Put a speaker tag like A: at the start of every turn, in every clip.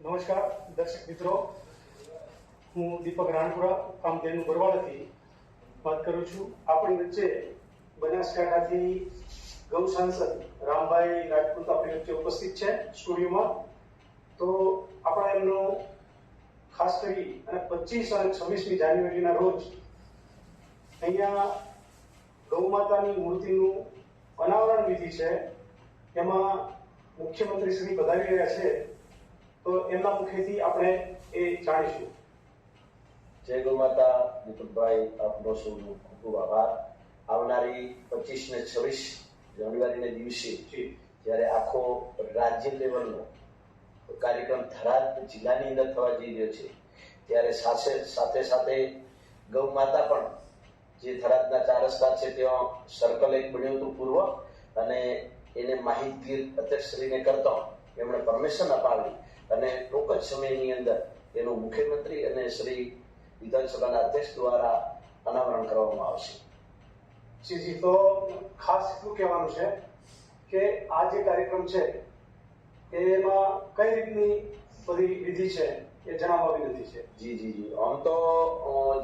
A: નમસ્કાર, દર્શક મિત્રો. હું દીપક રાણપુરા કામધેનુ બરવાળાથી વાત કરું છું. આપણી વચ્ચે બનાસકાંઠાથી ગૌ સાંસદ રામભાઈ રાજપૂત આપણી વચ્ચે ઉપસ્થિત છે સ્ટુડિયોમાં. તો આપણે એમનો ખાસ કરી અને પચીસ અને છવ્વીસમી જાન્યુઆરીના રોજ અહીંયા ગૌ માતાની મૂર્તિનું અનાવરણ વિધિ છે. એમાં મુખ્યમંત્રી શ્રી બધાવી રહ્યા છે. તો એમના મુખેથી આપણે એ જાણીશું.
B: જય ગૌ માતા દીપકભાઈ આપનો સૌનો ખૂબ ખૂબ આભાર. આવનારી પચીસ ને છવ્વીસ જાન્યુઆરીને દિવસે જ્યારે આખો રાજ્ય લેવલનો કાર્યક્રમ થરાદ જિલ્લાની અંદર થવા જઈ રહ્યો છે ત્યારે સાથે સાથે સાથે ગૌ માતા પણ જે થરાદના ચાર રસ્તા છે ત્યાં સર્કલ એક બન્યું હતું પૂર્વ અને એને માહિતગીર અધ્યક્ષશ્રીને કરતા એમણે પરમિશન અપાવી. અને ટૂંક જ સમયની અંદર એનું મુખ્યમંત્રી અને શ્રી વિધાનસભાના અધ્યક્ષ દ્વારા અનાવરણ કરવામાં આવશે.
A: જી જી. તો ખાસ એટલું કહેવાનું છે કે આ જે કાર્યક્રમ છે એમાં કઈ રીતની બધી વિધિ છે એ જણાવવા વિનંતી છે?
B: જી જી જી. આમ તો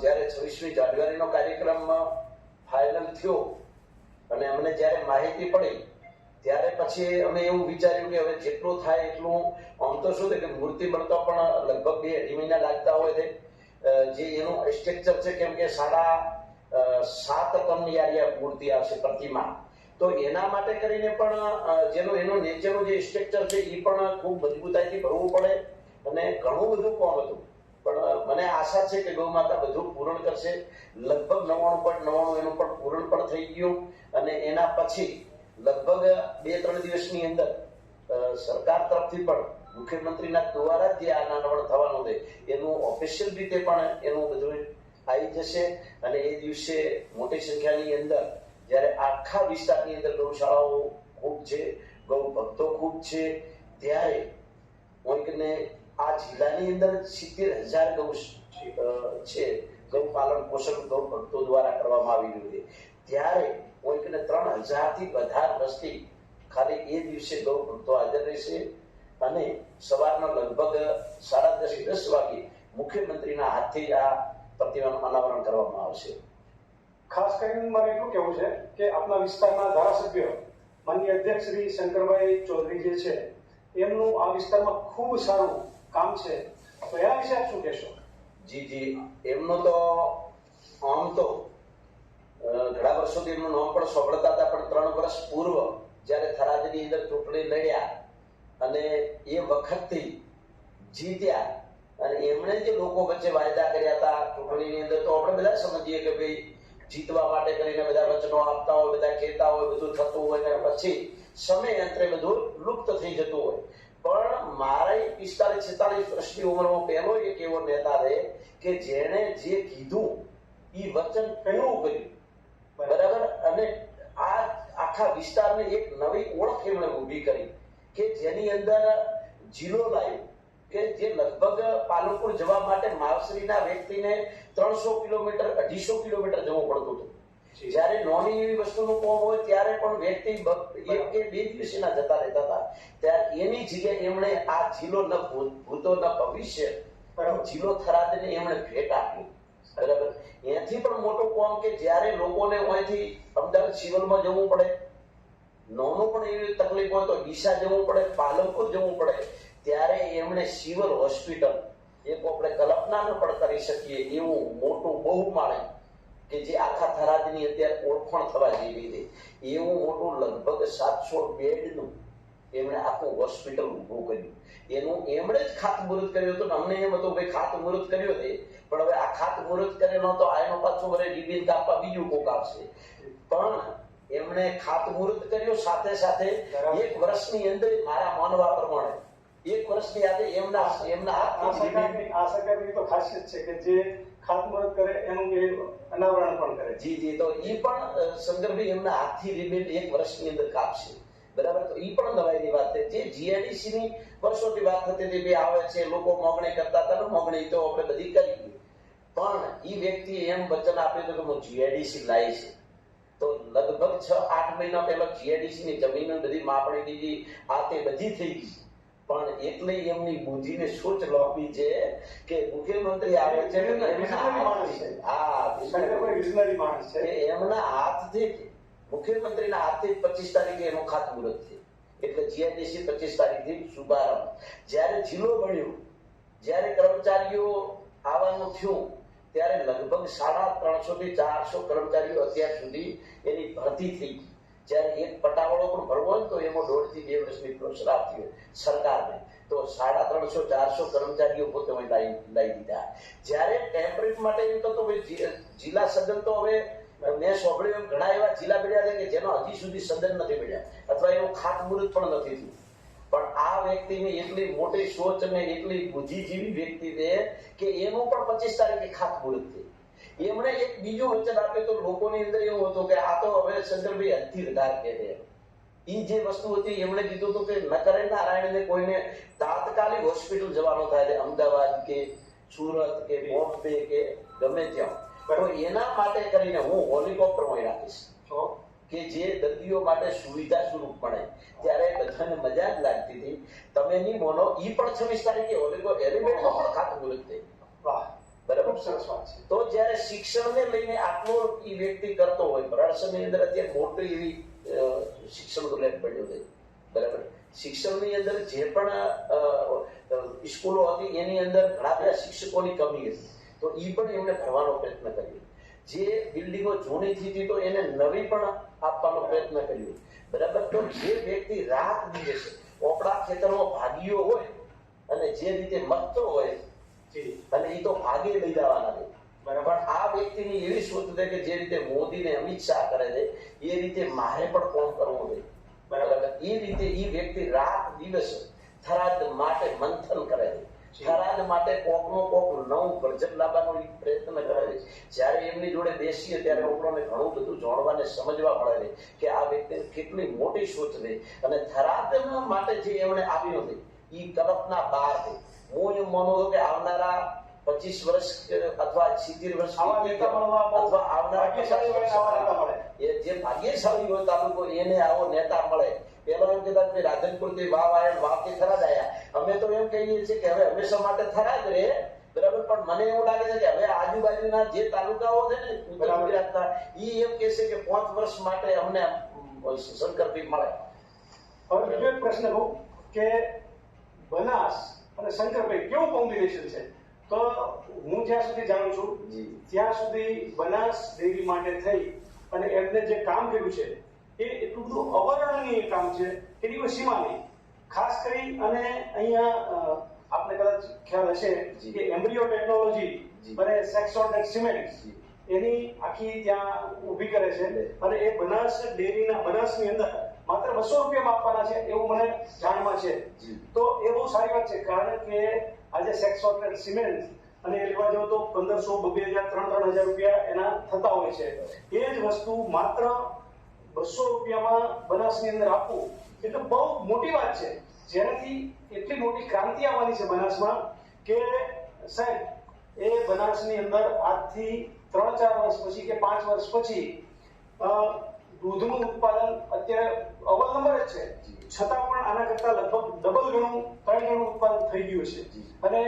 B: જ્યારે છવ્વીસમી જાન્યુઆરીનો કાર્યક્રમ ફાઇનલ થયો અને અમને જ્યારે માહિતી પડી ત્યારે પછી અમે એવું વિચાર્યું કે હવે જેટલું થાય એટલું, આમ તો શું છે કે મૂર્તિ બનતો પણ લગભગ બે અઢી મહિના લાગતા હોય છે. જે એનું સ્ટ્રક્ચર છે, કેમ કે સાડા સાત ટનની આર્યા મૂર્તિ આવશે પ્રતિમા. તો એના માટે કરીને પણ જેનું, એનું નેચરનું જે સ્ટ્રક્ચર છે એ પણ ખૂબ મજબૂતાઈથી ભરવું પડે. અને ઘણું બધું કોણ હતું. પણ મને આશા છે કે ગૌ માતા બધું પૂર્ણ કરશે. લગભગ નવ્વાણું પોઈન્ટ નવ્વાણું એનું પણ પૂર્ણ પણ થઈ ગયું. અને એના પછી લગભગ બે ત્રણ દિવસની અંદર સરકાર તરફથી પણ મુખ્યમંત્રીના દ્વારા જ આ નાનવડ થવાનું છે, એનું ઓફિશિયલ રીતે પણ એનું બધું આવી જશે. અને એ દિવસે મોટી સંખ્યાની અંદર જ્યારે આખા વિસ્તારની અંદર ગૌશાળાઓ ખૂબ છે, ગૌ ભક્તો ખૂબ છે, ત્યારે કોઈકને આ જિલ્લાની અંદર સિત્તેર હજાર ગૌ છે, ગૌ પાલન પોષણ ગૌ ભક્તો દ્વારા કરવામાં આવી રહ્યું છે. ત્યારે કોઈકને ત્રણ હજારથી વધારે વસ્તી ખાલી એ દિવસે ગૌ ભક્તો હાજર રહેશે. અને સવારના લગભગ સાડા દસ દસ વાગે મુખ્યમંત્રીના હાથથી આ પ્રતિમાનું અનાવરણ કરવામાં આવશે.
A: ખાસ કરીને મારે એટલું કહેવું છે કે આપના વિસ્તારના ધારાસભ્ય માનનીય અધ્યક્ષ શ્રી શંકરભાઈ ચૌધરી જે છે એમનું આ વિસ્તારમાં ખૂબ સારું કામ છે. તો એના વિશે આપ શું કહેશો?
B: જી જી. એમનો તો આમ તો ઘણા વર્ષોથી એમનું નામ પણ સાંભળતા હતા, પણ ત્રણ વર્ષ પૂર્વ જ્યારે થરાદની અંદર ચૂંટણી લડ્યા અને એ વખતથી જીત્યા અને એમણે જે લોકો વચ્ચે વાયદા કર્યા હતા ચૂંટણીની અંદર, તો આપણે બધા સમજીએ કે ભાઈ જીતવા માટે કરીને બધા વચનો આપતા હોય, બધા કહેતા હોય, બધું થતું હોય, અને પછી સમય અંતરે બધું લુપ્ત થઈ જતું હોય. પણ મારે પિસ્તાલીસ, છેતાલીસ વર્ષની ઉંમરમાં પહેલો એક એવો નેતા છે કે જેણે જે કીધું એ વચન પહેલું કર્યું? બરાબર? અને આ આખા વિસ્તારને એક નવી ઓળખ એમણે ઊભી કરી કે જેની અંદર જિલ્લો લાવ્યો કે જે લગભગ પાલનપુર જવા માટે માવશ્રીના વ્યક્તિને ત્રણસો કિલોમીટર અઢીસો કિલોમીટર જવું પડતું હતું. જ્યારે નોની એવી વસ્તુનું કોમ હોય ત્યારે પણ વ્યક્તિ એક કે બે દિવસના જતા રહેતા હતા. ત્યારે એની જગ્યાએ એમણે આ જિલ્લો ન ભૂતો ન ભવિષ્ય જીલો થરાદને એમણે ભેટ આપી. બરાબર? એથી પણ મોટું કોમ કે જ્યારે લોકોને અહીંથી અમદાવાદ સિવિલમાં જવું પડે, નાનું પણ એવી તકલીફ હોય તો ડીસા જવું પડે પાલનપુર જવું પડે, ત્યારે એમણે સિવિલ હોસ્પિટલ, એક આપણે કલ્પના ન પણ કરી શકીએ એવું મોટું બહુ માણે કે જે આખા થરાદની અત્યારે ઓળખાણ થવા રહી છે. એવું મોટું લગભગ સાતસો બેડનું એમણે આખું હોસ્પિટલ ઊભું કર્યું. એનું એમણે જ ખાતમુહૂર્ત કર્યું હતું. અમને એમ હતું ભાઈ ખાતમુહૂર્ત કર્યું છે. પણ હવે આ ખાતમુહૂર્ત કરેલો તો આનો પાછું વરે ડિબિન કાપવા બીજું કોક આવશે. પણ એમણે ખાતમુહૂર્ત કર્યું. સાથે સાથે એક વર્ષની અંદર મારા માનવા પ્રમાણે એક વર્ષની આજે એમના એમના
A: આ સરકારની આ સરકારની તો ખાસિયત છે કે જે ખાતમુહૂર્ત કરે એનું એ અનાવરણ પણ કરે
B: જી જી. તો એ પણ શંકરભાઈ એમના હાથથી રિબિન એક વર્ષની અંદર કાપશે. બરાબર? તો ઈ પણ નવાઈની વાત છે. જે જીઆઈડીસી ની વર્ષોથી વાત થતી હતી ભાઈ આવે છે લોકો મોગણી કરતા હતા ને મોગણી તો આપણે બધી કરી પણ ઈ વ્યક્તિ એમ વચન આપ્યું હતું કે હું જીઆઈડીસી લાવીશ તો લગભગ છ આઠ મહિના પહેલા જીઆઈડીસી ની જમીન બધી માપણી દીધી આ તે બધી થઈ ગઈ પણ એટલે એમની બુદ્ધિને સોચ લોપી છે કે મુખ્યમંત્રી આવે છે એમના કે હાથથી જ મુખ્યમંત્રીના હાથે પચીસ તારીખે એનું ખાતમુહૂર્ત થયું. એટલે જીઆઈડીસી પચીસ તારીખથી શુભારંભ. જ્યારે જિલ્લો બન્યો, જ્યારે કર્મચારીઓ આવવાનું થયું, ત્યારે લગભગ સાડા ત્રણસો થી ચારસો કર્મચારીઓ અત્યાર સુધી એની ભરતી થઈ ગઈ. જ્યારે એક પટાવાળો પણ ભરવો હોય તો એમાં દોઢથી બે વર્ષની પ્રોસેસ આપતી હોય સરકારને. તો સાડા ત્રણસો, ચારસો કર્મચારીઓ પોતે લાવી દીધા. જ્યારે ટેમ્પરેટ માટે એમ તો જિલ્લા સદન તો હવે મેં સાંભળ્યું એમ ઘણા એવા જિલ્લા મળ્યા છે કે જેનો હજી સુધી સદન નથી મળ્યા અથવા એનું ખાતમુહૂર્ત પણ નથી થયું. પણ આ વ્યક્તિની એટલી મોટી સોચ અને એટલી બુદ્ધિજીવી વ્યક્તિ છે કે એનું પણ પચીસ તારીખે ખાતમુહૂર્ત છે. એમણે એક બીજું વચન આપ્યું તો લોકોની અંદર એવું હતું કે આ તો હવે શંકરભાઈ હદથી વધારે કહે છે. ઈ જે વસ્તુ હતી એમણે કીધું હતું કે નકરે નારાયણને કોઈને તાત્કાલિક હોસ્પિટલ જવાનો થાય છે, અમદાવાદ કે સુરત કે બોમ્બે કે ગમે ત્યાં. તો એના માટે કરીને હું હોલિકોપ્ટરમાં રાખીશ. કે જે દર્દીઓ માટે સુવિધા સ્વરૂપ પડે ત્યારે બધાને મજા જ લાગતી હતી. તમે નહીં બોલો ઈ પણ છવ્વીસ તારીખે હોલિકો એલિમેન્ટમાં પણ ખાતમુહૂર્ત થઈ
A: વાહ.
B: બરાબર?
A: સરસ વાત છે.
B: તો જ્યારે શિક્ષણને લઈને આટલો ઈ વ્યક્તિ કરતો હોય પ્રહસનની અંદર અત્યારે મોટી એવી શિક્ષણ લેબ પડ્યું છે. બરાબર? શિક્ષણની અંદર જે પણ સ્કૂલો હતી એની અંદર ઘણા બધા શિક્ષકોની કમી હતી. તો એ પણ એમણે ભરવાનો પ્રયત્ન કર્યો જે બિલ્ડિંગો જૂની જીતી તો એને નવી પણ આપવાનો પ્રયત્ન કર્યો બરાબર? તો જે વ્યક્તિ રાત દિવસે ઓપડા ખેતરમાં ભાગીઓ હોય અને જે રીતે મતતો હોય અને એ તો ભાગે લઈ જવાના છે.
A: બરાબર.
B: આ વ્યક્તિની એવી શોધ છે કે જે રીતે મોદી ને અમિત શાહ કરે છે એ રીતે મારે પણ કોણ કરવું જોઈએ
A: બરાબર.
B: બરાબર? એ રીતે એ વ્યક્તિ રાત દિવસ થરાદ માટે મંથન કરે છે. થરાદ માટે કોકનો કોક નવું ગરજબ લાવવાનો પ્રયત્ન કરે છે. જ્યારે એમની જોડે બેસીએ ત્યારે આપણને ઘણું બધું જાણવા સમજવા મળે છે કે આ વ્યક્તિ કેટલી મોટી સોચ છે. અને થરાદ માટે જે એમણે આપ્યું છે એ કલ્પના બહાર છે. હું એમ માનું છું કે આવનારા પચીસ વર્ષ અથવા સિત્તેર વર્ષ આવનારા જે ભાગ્યશાળી હોય તાલુકો એને આવો નેતા મળે. પેલો એમ કહેતા કે રાધનપુરથી વાવ આયા વાવથી થરાદ આયા. અમે તો એમ કહીએ છીએ કે હવે હંમેશા માટે થરાદ રહે બરાબર? પણ મને એવું લાગે છે કે હવે આજુબાજુના જે તાલુકાઓ છે ને ઉત્તર. ગુજરાતના ઈ એમ કહે છે કે પાંચ વર્ષ માટે અમને અમ, શંકરભાઈ મળે.
A: હવે બીજો એક પ્રશ્ન કહું કે બનાસ અને શંકરભાઈ કેવું કોમ્બિનેશન છે? તો હું જ્યાં સુધી જાણું છું ત્યાં સુધી બનાસ ડેરી માટે થઈ અને એમને જે કામ કર્યું છે એ એટલું બધું અવર્ણનીય કામ છે કે કોઈ સીમા નહીં. ખાસ કરી અને અહીંયા આપને કદાચ ખ્યાલ હશે કે એમ્બ્રિયો ટેકનોલોજી. અને સેક્સોન સિમેન્ટ એની આખી ત્યાં ઊભી કરે છે. અને એ બનાસ ડેરીના બનાસની અંદર માત્ર બસો રૂપિયામાં આપવાના છે એવું મને જાણમાં છે. તો એ બહુ સારી વાત છે કારણ કે આજે સેક્સ ઓર્ડર સિમેન્ટ અને એ લેવા જાવ તો પંદરસો બે હજાર ત્રણ ત્રણ હજાર રૂપિયા એના થતા હોય છે. એ જ વસ્તુ માત્ર બસો રૂપિયામાં બનાસની અંદર આપવું એટલે બહુ મોટી વાત છે. જેનાથી એટલી મોટી ક્રાંતિ આવવાની છે બનાસમાં કે સાહેબ, એ બનાસની અંદર આજથી ત્રણ ચાર વર્ષ પછી કે પાંચ વર્ષ પછી દૂધનું ઉત્પાદન અત્યારે અવ્વલ નંબર જ છે. છતાં પણ આના કરતા લગભગ ડબલ ગણું, ત્રણ ગણું ઉત્પાદન થઈ ગયું છે. અને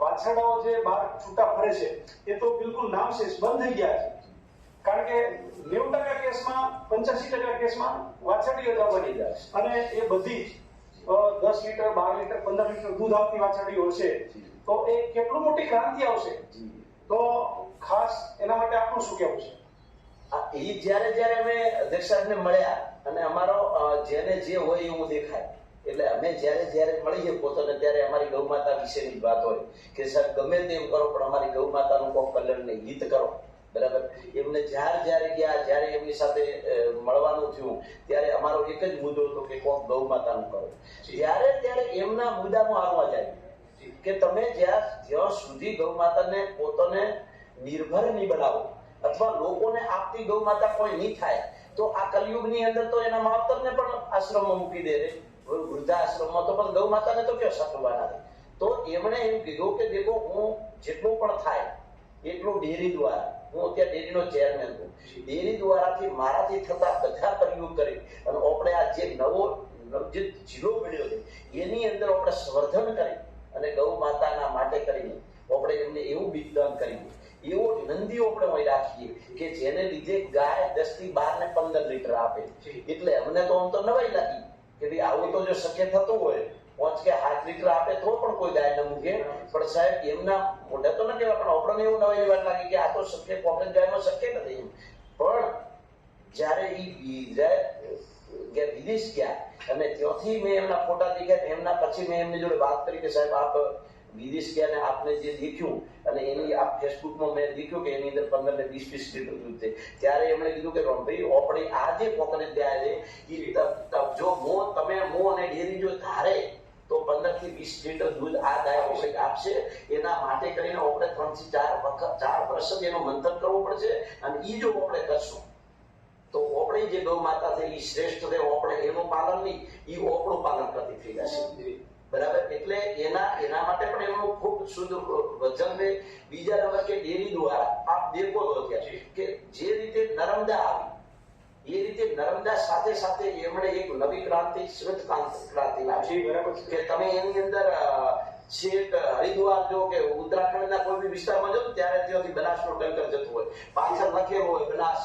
A: વાછરડાઓ જે બહાર છૂટા ફરે છે, એ તો બિલકુલ નામશેષ બંધ થઈ ગયા છે. કારણ કે નેવું ટકા કેસમાં પંચ્યાસી ટકા કેસમાં વાછરડી જ બની જાય. અને એ બધી જ દસ લીટર, બાર લીટર, પંદર લીટર દૂધ આપતી વાછરડીઓ હશે તો એ કેટલું મોટી ક્રાંતિ આવશે? તો ખાસ એના માટે આપણું શું કહેવું છે?
B: એ જ્યારે જ્યારે અમે અધ્યક્ષ મળ્યા અને અમારો જેને જે હોય એવું દેખાય, એટલે અમે જ્યારે જ્યારે મળીએ પોતાને ત્યારે અમારી ગૌ માતા વિશેની વાત હોય કે, સાહેબ, ગમે તેમ કરો, પણ અમારી ગૌ માતાનું કોઈ કલ્યાણને હિત કરો. બરાબર? એમને જ્યારે જ્યારે ગયા, જ્યારે એમની સાથે મળવાનું થયું, ત્યારે અમારો એક જ મુદ્દો હતો કે કોક ગૌ માતાનું કરો. જ્યારે ત્યારે એમના મુદ્દામાં આવવા જાય. કે તમે જ્યાં જ્યાં સુધી ગૌ માતાને પોતાને નિર્ભર નહીં બનાવો, અથવા લોકોને આપતી ગૌ માતા કોઈ નહીં થાય, તો આ કલયુગની અંદર તો એના માવતરને પણ આશ્રમમાં મૂકી દે રે. વૃદ્ધાશ્રમમાં તો પણ ગૌ માતાને તો ક્યાં સાચવવાના છે તો એમણે એમ કીધું કે, દેખો, હું જેટલું પણ થાય, એટલું ડેરી દ્વારા હું અત્યારે ડેરીનો ચેરમેન છું. ડેરી દ્વારાથી મારાથી થતા બધા પ્રયોગ કરી અને આપણે આ જે નવો જે જિલ્લો મળ્યો છે એની અંદર આપણે સંવર્ધન કરી અને ગૌ માતાના માટે કરીને આપણે એમને એવું બિદદાન કરીએ એવો નંદીઓ આપણે અહીં રાખીએ કે જેને લીધે ગાય દસથી બાર ને પંદર લીટર આપે. એટલે અમને તો આમ તો નવાઈ લાગી કે ભાઈ આવું તો જો શક્ય થતું હોય પાંચ કે હાથ લીટર આપે તો પણ કોઈ ગાય ન મૂકે. પણ સાહેબ, એમના મોઢે તો ન કહેવાય, પણ આપણને એવું નવી વાત લાગે કે આ તો શક્ય કોકરેજ ગાયમાં શક્ય નથી. પણ જ્યારે એ જાય, કે વિદેશ ગયા, અને ત્યાંથી મેં એમના ફોટા દેખ્યા એમના પછી મેં એમની જોડે વાત કરી કે સાહેબ, આપ વિદેશ ગયા ને આપને જે દેખ્યું, અને એની આપ ફેસબુકમાં મેં દેખ્યું કે એની અંદર પંદર ને વીસ વીસ લીટર દૂધ છે ત્યારે એમણે કીધું કે ભાઈ, આપણે આ જે કોકરેજ ગયા છે એ જો, મો, તમે મો અને ડેરી જો ધારે તો પંદરથી વીસ લીટર દૂધ આ ઓછે આપશે. એના માટે કરીને આપણે ત્રણથી ચાર વખત ચાર વર્ષ એનો મંથન કરવો પડશે અને એ જો આપણે કરશું, તો આપણે જે ગૌ માતા છે એ શ્રેષ્ઠ છે, આપણે એનું પાલન નહીં એ આપણું પાલન કરતી થઈ જશે. બરાબર? એટલે એના એના માટે પણ એમનું ખૂબ શુદ્ધ વચન રહે બીજા નંબર કે ડેરી દ્વારા આપ દેખો તો અત્યારે કે જે રીતે નર્મદા આવી એ રીતે નર્મદા સાથે સાથે એમણે એક નવી ક્રાંતિ શ્વેત ક્રાંતિ લાવી.
A: બરાબર
B: કે તમે એની અંદર છેક હરિદ્વાર જો કે ઉત્તરાખંડના કોઈ બી વિસ્તારમાં જો ત્યારે ત્યાંથી બનાસનો ટંકર જતું હોય. પાછળ લખેલો હોય બનાસ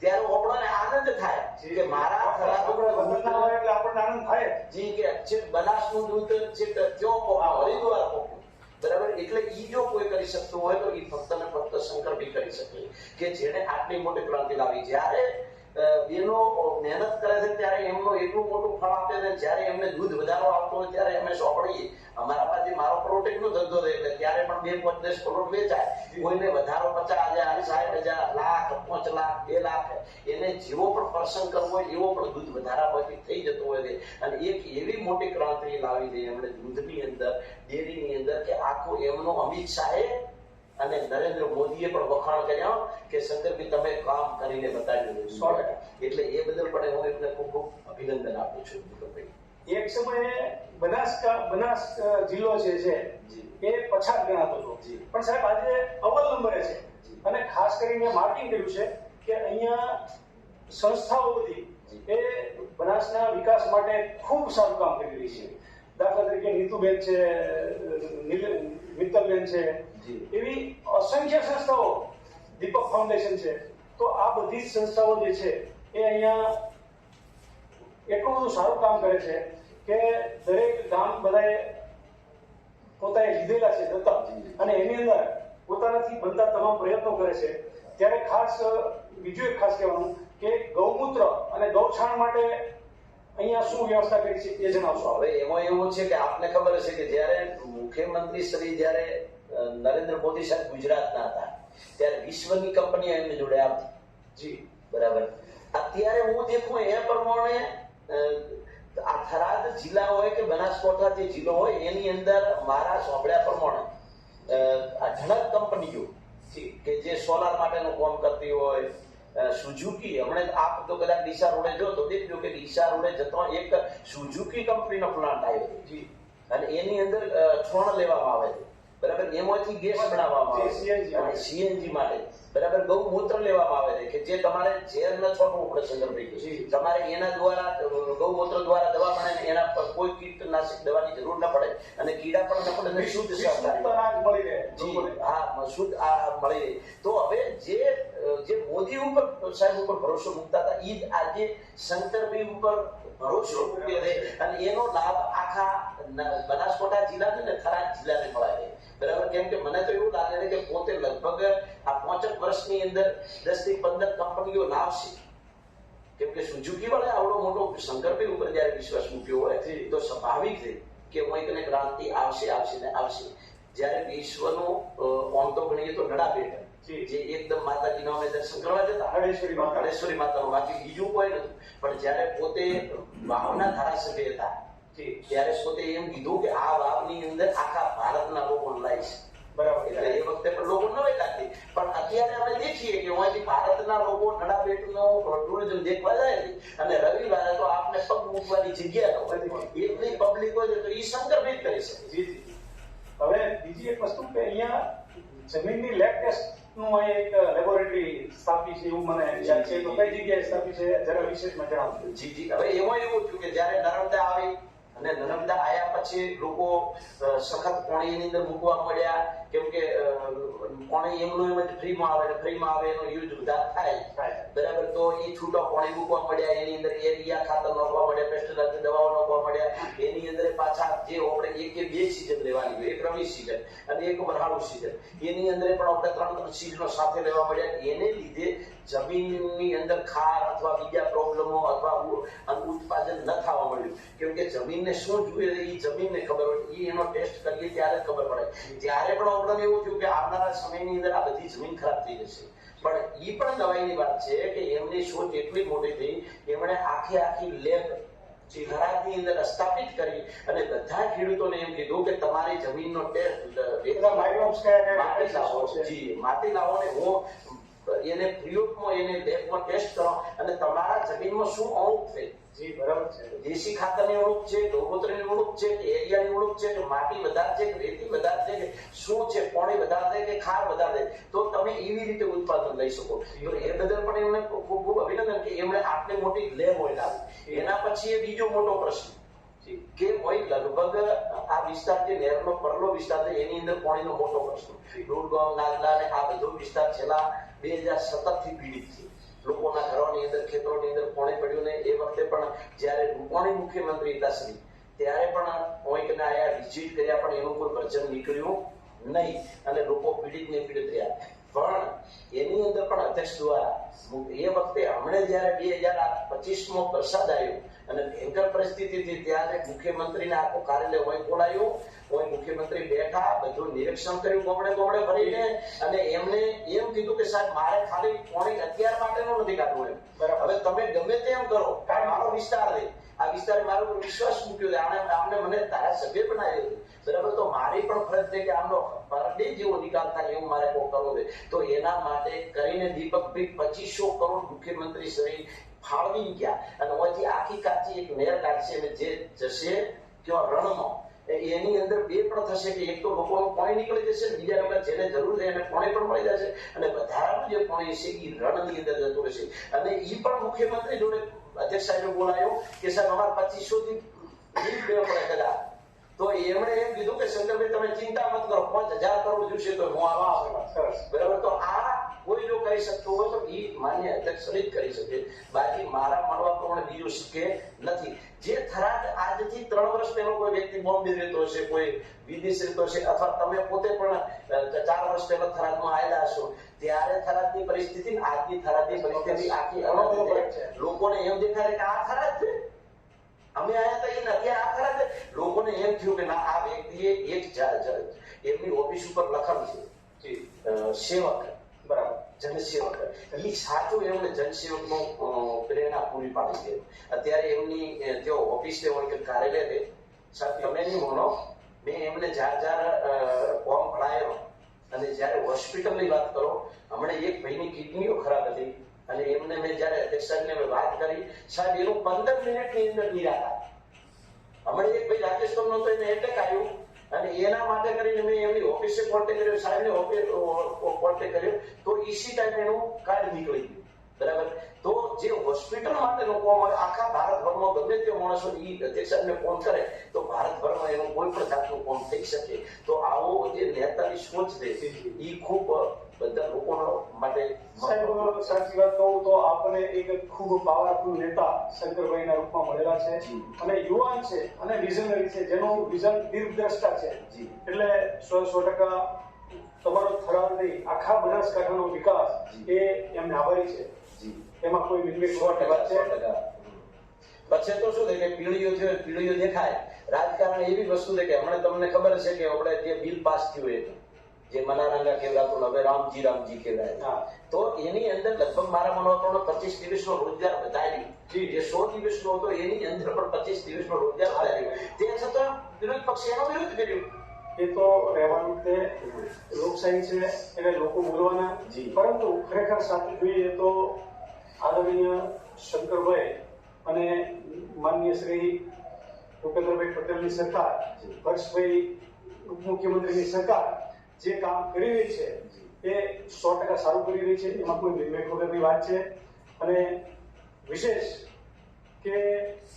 B: ત્યારે આપણને આનંદ થાય કે મારા
A: આપણે
B: ખરા
A: વતનના હોય એટલે આપણને આનંદ થાય જ.
B: કે છેક બનાસનું દૂધ છેક ત્યાં હરિદ્વાર પોક્યું બરાબર? એટલે ઈ જો કોઈ કરી શકતું હોય તો ઈ ફક્ત ને ફક્ત શંકર ભી કરી શકે. કે જેને આટલી મોટી ક્રાંતિ લાવી. જ્યારે બેનો મહેનત કરે છે ત્યારે એમનો એટલું મોટું ફળ આપે છે જ્યારે એમને દૂધ વધારો આવતો હોય ત્યારે અમે સોંપડીએ. અમારા પાસે મારો પ્રોટેક્ટ નો ધંધો છે એટલે ત્યારે પણ બે પાંચ કરોડ વેચાય. કોઈને વધારો પચાસ હજાર, સાઠ હજાર, લાખ, પાંચ લાખ, બે લાખ. એને જેવો પણ પ્રસંગ કરવો હોય એવો પણ દૂધ વધારા પછી થઈ જતો હોય છે. અને એક એવી મોટી ક્રાંતિ લાવી છે એમણે દૂધની અંદર, ડેરીની અંદર કે આખો એમનો અમિત શાહે અને નરેન્દ્ર મોદીએ પણ વખાણ કર્યા કે શંકરભાઈ તમે કામ કરીને બતાવ્યું
A: સો.
B: એટલે એ બદલ પણ હું એમને ખૂબ ખૂબ અભિનંદન આપું છું
A: એક સમયે બનાસકા બનાસ જિલ્લો જે છે
B: જી.
A: એ પછાત ગણાતો હતો. પણ સાહેબ આજે અવ્વલ નંબરે છે. અને ખાસ કરીને માર્કિંગ કર્યું છે કે અહીંયા સંસ્થાઓ બધી એ બનાસના વિકાસ માટે ખૂબ સારું કામ કરી રહી છે. દાખલા તરીકે નીતુબેન છે મિત્તલબેન છે એવી અસંખ્ય સંસ્થાઓ દીપક ફાઉન્ડેશન છે. તો આ બધી સંસ્થાઓ જે છે એ અહીંયા એટલું બધું સારું કામ કરે છે કે દરેક ગામ બધાએ પોતાએ લીધેલા છે દત્તક. અને એની અંદર પોતાનાથી બનતા તમામ પ્રયત્નો કરે છે. ત્યારે ખાસ બીજું એક ખાસ કહેવાનું કે ગૌમૂત્ર અને ગૌછાણ માટે અહીંયા શું વ્યવસ્થા કરી છે એ જણાવશો?
B: હવે એમાં એવું છે કે આપને ખબર હશે કે જ્યારે મુખ્યમંત્રી શ્રી જ્યારે નરેન્દ્ર મોદી સાહેબ ગુજરાતના હતા ત્યારે વિશ્વની કંપનીઓ એમની જોડે આવતી.
A: જી.
B: બરાબર. અત્યારે હું દેખું એ પ્રમાણે આ થરાદ જિલ્લા હોય કે બનાસકાંઠા જે જિલ્લો હોય એની અંદર મારા સાંભળ્યા પ્રમાણે આ ઘણા કંપનીઓ કે જે સોલાર માટેનું કામ કરતી હોય સુઝુકી હમણાં આપ તો કદાચ ડીસા રોડે જો તો દેખજો કે ડીસા રોડે જતો એક સુઝુકી કંપનીનો પ્લાન્ટ આવ્યો છે અને એની અંદર છોણ લેવામાં આવે છે. બરાબર? એમાંથી ગેસ બનાવવામાં આવે છે. અને સીએનજી માટે. બરાબર? ગૌમૂત્ર લેવામાં આવે છે કે જે તમારે ઝેર ન છોડવું પડે સંદર્ભ
A: જી.
B: તમારે એના દ્વારા ગૌમૂત્ર દ્વારા દવા બને એના પર કોઈ કીટનાશક દવાની જરૂર ન પડે અને કીડા પણ ન પડે અને શુદ્ધ. હા શુદ્ધ આ મળી રહે. તો હવે જે જે મોદી ઉપર સાહેબ ઉપર ભરોસો મૂકતા હતા ઈ આજે શંકરભાઈ ઉપર ભરોસો મૂક્યો છે. અને એનો લાભ આખા બનાસકોટા જિલ્લા ને થરાદ જિલ્લાને મળે છે. બરાબર? કેમ કે મને તો એવું લાગે છે કે પોતે લગભગ આ પાંચ વર્ષની અંદર દસથી પંદર કંપનીઓ લાવશે. કેમ કે સુઝુકી વાળા આવડો મોટો શંકરભાઈ ઉપર જયારે વિશ્વાસ મૂક્યો હોય તો સ્વાભાવિક છે કે હું કને ને ક્રાંતિ આવશે આવશે ને આવશે. જ્યારે વિશ્વનું ઓમ તો ગણીએ તો નડાબેટ
A: જી.
B: જે એકદમ માતાજીના અમે દર્શન કરવા જતા.
A: હળેશ્વરી માતા.
B: હળેશ્વરી માતાનું. બાકી બીજું કોઈ નતું પણ જ્યારે પોતે ભાવના ધારાસભ્ય હતા ત્યારે પોતે એમ કીધું કે આ વાવની અંદર આખા ભારતના લોકો લાવીશ
A: બરાબર.
B: એટલે એ વખતે પણ લોકો નવે લાગતી. પણ અત્યારે આપણે દેખીએ કે અહીંયાથી ભારતના લોકો નડાબેટનું ટુરિઝમ દેખવા જાય છે અને રવિવારે તો આપને પગ મૂકવાની જગ્યા ન હોય. એટલી પબ્લિક હોય તો એ જ કરી શકે.
A: જી જી. હવે બીજી એક વસ્તુ કે અહીંયા જમીનની લેબ ટેસ્ટનું અહીં એક લેબોરેટરી સ્થાપી છે એવું મને યાદ છે. તો કઈ જગ્યાએ સ્થાપી છે? જરા વિશેષમાં જણાવજો
B: જી જી. હવે એમાં એવું થયું કે જ્યારે નર્મદા આવી અને નર્મદા આવ્યા પછી લોકો સખત કોણીની અંદર મૂકવા મળ્યા. કેમ કે કોણે એમનું એમ જ ફ્રીમાં આવે ફ્રીમાં આવે એનો યુઝ વધારે થાય. બરાબર? તો એ છૂટા કોણે મૂકવા મળ્યા એની અંદર એરિયા ખાતર નોખવા મળ્યા પેસ્ટિસાઇડ દવાઓ નાખવા મળ્યા એની અંદર પાછા જે આપણે એક કે બે સિઝન લેવાની હોય એક રવિ સીઝન અને એક વરહાળુ સિઝન એની અંદર પણ આપણે ત્રણ ત્રણ સીઝનો સાથે લેવા મળ્યા. એને લીધે જમીનની અંદર ખાર અથવા બીજા પ્રોબ્લેમો અથવા ઉત્પાદન ન થવા મળ્યું કેમ કે જમીનને શું જોઈએ એ જમીનને ખબર હોય. એ એનો ટેસ્ટ કરીએ ત્યારે ખબર પડે. જ્યારે પણ આપણને એવું થયું કે આવનારા સમયની અંદર આ બધી જમીન ખરાબ થઈ જશે. પણ એ પણ નવાઈની વાત છે કે એમની સોચ એટલી મોટી થઈ એમણે આખી આખી લેબ થરાદની અંદર સ્થાપિત કરી અને બધા ખેડૂતોને એમ કીધું કે તમારી જમીનનો ટેસ્ટ માટી લાવો. ને હું એને પ્રયોગમાં એને લેબમાં ટેસ્ટ કરો અને તમારા જમીનમાં શું અણુક છે
A: જી બરાબર છે.
B: દેશી ખાતરની ઉણપ છે ગૌમૂત્રની ઉણપ છે કે એરિયાની ઓળખ છે કે માટી વધારે છે કે રેતી વધારે છે કે શું છે પોણી વધારે છે કે ખાર વધારે છે. તો તમે એવી રીતે ઉત્પાદન લઈ શકો. તો એ બદલ પણ એમને ખૂબ ખૂબ અભિનંદન કે એમણે આટલી મોટી લેબ હોય લાવી એના પછી એ બીજો મોટો પ્રશ્ન. કે કોઈ લગભગ આ વિસ્તાર જે નહેરનો પરલો વિસ્તાર છે એની અંદર પાણીનો મોટો પ્રશ્ન. ડોડગામ નાગલા અને આ બધો વિસ્તાર છેલ્લા બે હજાર સતતથી પીડિત છે. લોકોના ઘરોની અંદર, ખેતરોની અંદર પાણી પડ્યું ને એ વખતે પણ જ્યારે રૂપાણી મુખ્યમંત્રી હતા શ્રી, ત્યારે પણ પોઈન્ટને આયા વિઝિટ કર્યા, પણ એનું કોઈ વર્જન નીકળ્યું નહીં. અને લોકો પીડિત ને પીડિત રહ્યા. પણ એની અંદર પણ અધ્યક્ષ દ્વારા એ વખતે હમણે જ્યારે બે હજાર પચીસમો વરસાદ આવ્યો અને ભયંકર પરિસ્થિતિ હતી ત્યારે મુખ્યમંત્રીને આખું કાર્યાલય હોય બોલાયું હોય મુખ્યમંત્રી બેઠા બધું નિરીક્ષણ કર્યું ગોમડે ગોમડે ભરીને અને એમને એમ કીધું કે સાહેબ મારે ખાલી પાણી અત્યાર માટેનો નથી કાઢવું એમ.
A: બરાબર.
B: હવે તમે ગમે તેમ કરો કારણ મારો વિસ્તાર રહે આ વિસ્તારે મારો વિશ્વાસ મૂક્યો આને આમને મને ધારાસભ્ય બનાવ્યો છે. બરાબર? તો મારી પણ ફરજ છે કે આમનો પરડે જેવો નિકાલ થાય એવું મારે કોઈ કરવો છે. તો એના માટે કરીને દીપકભાઈ પચીસો કરોડ મુખ્યમંત્રી શ્રી ફાળવી ગયા. અને અહીંથી આખી કાચી એક નહેર કાઢશે અને જે જશે કેવા રણમાં. એની અંદર બે પણ થશે કે એક તો લોકોનું પાણી નીકળી જશે, બીજા નંબર જેને જરૂર છે એને પાણી પણ મળી જશે. અને વધારાનું જે પાણી છે એ રણની અંદર જતું રહેશે. અને એ પણ મુખ્યમંત્રી જોડે અધ્યક્ષ સાહેબે બોલાયો કે સાહેબ, અમારે પચીસો થી વીસ દેવા પડે કદાચ. તો એમણે એમ કીધું કે, શંકરભાઈ, તમે ચિંતા મત કરો, પાંચ હજાર કરોડ જોશે તો હું આવા બરાબર? તો આ કોઈ જો કહી શકતો હોય તો એ માન્ય અધ્યક્ષ જ કરી શકે. બાકી મારા મળવા પ્રમાણે બીજું શકે નથી. જે થરાદ આજથી ત્રણ વર્ષ પહેલો કોઈ વ્યક્તિ બોમ્બે રહેતો હશે કોઈ વિદેશ રહેતો હશે અથવા તમે પોતે પણ ચાર વર્ષ પહેલા થરાદમાં આવેલા હશો ત્યારે થરાદની પરિસ્થિતિ આજની થરાદની પરિસ્થિતિ આખી અલગ છે. લોકોને એમ દેખાય કે આ થરાદ છે. અમે આયા હતા એ નથી આ ખરા છે. લોકોને એમ થયું કે ના આ વ્યક્તિએ એક એમની ઓફિસ ઉપર લખન છે. સેવક. જનસેવક એ સાચું એમને જનસેવકનું પ્રેરણા પૂરી પાડી છે. અત્યારે એમની અ, ઓફિસે હોય કે કાર્યાલય છે તમે નહીં માનો મેં એમને જાર જાર ફોર્મ ભણાયો અને જ્યારે હોસ્પિટલની વાત કરો હમણાં એક ભાઈની કિડનીઓ ખરાબ હતી. અને એમને મેં જ્યારે અધ્યક્ષ મેં વાત કરી સાહેબ એનું પંદર મિનિટની અંદર નિરાકાર હમણાં એક ભાઈ રાજસ્થાનનો તો એને એટેક આવ્યું. અને એના માટે કરીને મેં એમની ઓફિસે કોન્ટેક્ટ કર્યો, સાહેબને કોન્ટેક્ટ કર્યો. તો ઈસી ટાઈમ એનું કાર્ડ નીકળી ગયું. બરાબર? તો જે હોસ્પિટલ માટે લોકો આખા ભારતભરમાં ગમે તે માણસો ઈ અધ્યક્ષ સાહેબને ફોન કરે, તો ભારતભરમાં એનું કોઈ પણ જાતનું ફોન થઈ શકે. તો આવો જે નેતાની સોચ છે, ઈ ખૂબ બધા લોકોનો માટે
A: સાહેબ સાચી વાત કહું તો આપને એક ખૂબ પાવરફુલ નેતા શંકરભાઈના રૂપમાં મળેલા છે. અને યુવાન છે અને વિઝનરી છે જેનું વિઝન દીર્ઘદ્રષ્ટા છે. એટલે સો સો ટકા તમારો થરાદ નહીં આખા બનાસકાંઠાનો વિકાસ એ એમને આભારી છે. એમાં કોઈ મિલમેટ
B: સો ટકા સો
A: છે.
B: ટકા. પછી તો શું થાય કે પીળીઓ થયો પીળીઓ દેખાય. રાજકારણ એવી વસ્તુ છે કે હમણાં તમને ખબર છે કે આપણે જે બિલ પાસ થયું એ જે મનારંગા કહેવાતું હવે રામજી રામજી કહેવાય. તો એની અંદર લગભગ મારા મનવા પ્રમાણે પચીસ દિવસનો રોજગાર વધારી
A: જી.
B: સો દિવસનો હતો એની અંદર પણ પચીસ દિવસનો રોજગાર વધાર્યો તે છતાં વિરોધ પક્ષે એનો વિરોધ કર્યો
A: એ તો રહેવાનું તે લોકશાહી છે એટલે લોકો બોલવાના. પરંતુ ખરેખર સાચું જોઈએ તો આદરણીય શંકરભાઈ અને માનનીય શ્રી ભૂપેન્દ્રભાઈ પટેલની સરકાર. હર્ષભાઈ ઉપમુખ્યમંત્રીની સરકાર જે કામ કરી રહી છે એ સો ટકા સારું કરી રહી છે એમાં કોઈ મિલમેટ વગરની વાત છે. અને વિશેષ કે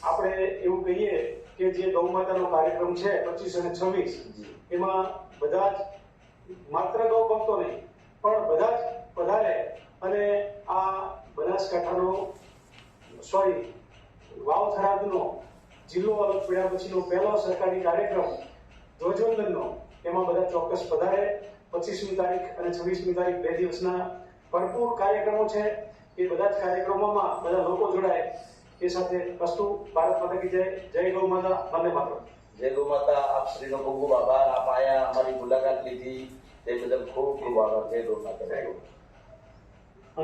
A: આપણે એવું કહીએ કે જે ગૌ માતાનો કાર્યક્રમ છે પચીસ અને છવ્વીસ એમાં બધા જ માત્ર ગૌ ભક્તો નહીં પણ બધા જ પધારે અને આ બનાસકાંઠાનો સોરી વાવ થરાદનો જિલ્લો અલગ પડ્યા પછીનો પહેલો સરકારી કાર્યક્રમ ધ્વજવંદનનો એમાં બધા ચોક્કસ પધારે. પચીસમી તારીખ અને છવ્વીસમી તારીખ બે દિવસના ભરપૂર કાર્યક્રમો છે. એ બધા જ કાર્યક્રમોમાં બધા લોકો જોડાય. એ સાથે વસ્તુ ભારત માતા કી જય. જય ગૌ માતા. વંદે માતરમ.
B: જય ગૌ માતા. આપ શ્રીનો ખૂબ ખૂબ આભાર. આપ આયા અમારી મુલાકાત લીધી. તે બદલ ખૂબ ખૂબ આભાર. જય ગૌ માતા. જય ગૌ.